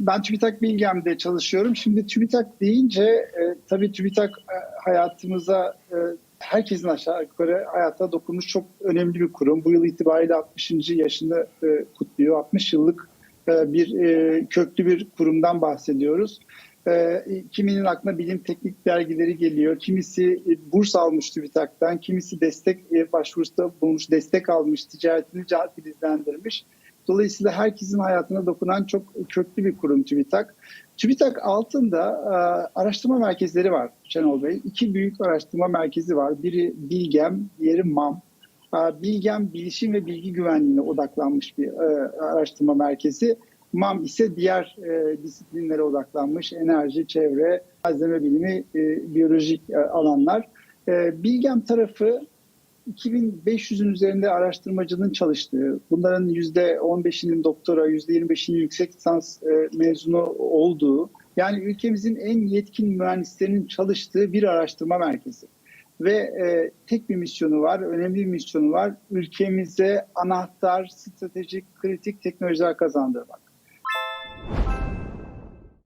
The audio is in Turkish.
Ben TÜBİTAK Bilgem'de çalışıyorum. Şimdi TÜBİTAK deyince e, tabii TÜBİTAK e, hayatımıza e, herkesin aşağı yukarı hayata dokunmuş çok önemli bir kurum. Bu yıl itibariyle 60. yaşını e, kutluyor. 60 yıllık e, bir e, köklü bir kurumdan bahsediyoruz. E, kiminin aklına bilim teknik dergileri geliyor. Kimisi e, burs almış TÜBİTAK'tan, kimisi destek e, başvurusta bulmuş, destek almış, ticaretini filizlendirmiş. Dolayısıyla herkesin hayatına dokunan çok köklü bir kurum TÜBİTAK. TÜBİTAK altında e, araştırma merkezleri var Şenol Bey. İki büyük araştırma merkezi var. Biri Bilgem, diğeri MAM. E, Bilgem bilişim ve bilgi güvenliğine odaklanmış bir e, araştırma merkezi. MAM ise diğer e, disiplinlere odaklanmış enerji, çevre, malzeme bilimi, e, biyolojik e, alanlar. E, Bilgem tarafı 2500'ün üzerinde araştırmacının çalıştığı, bunların %15'inin doktora, %25'inin yüksek lisans e, mezunu olduğu, yani ülkemizin en yetkin mühendislerinin çalıştığı bir araştırma merkezi. Ve e, tek bir misyonu var, önemli bir misyonu var. Ülkemize anahtar, stratejik, kritik teknolojiler kazandırmak.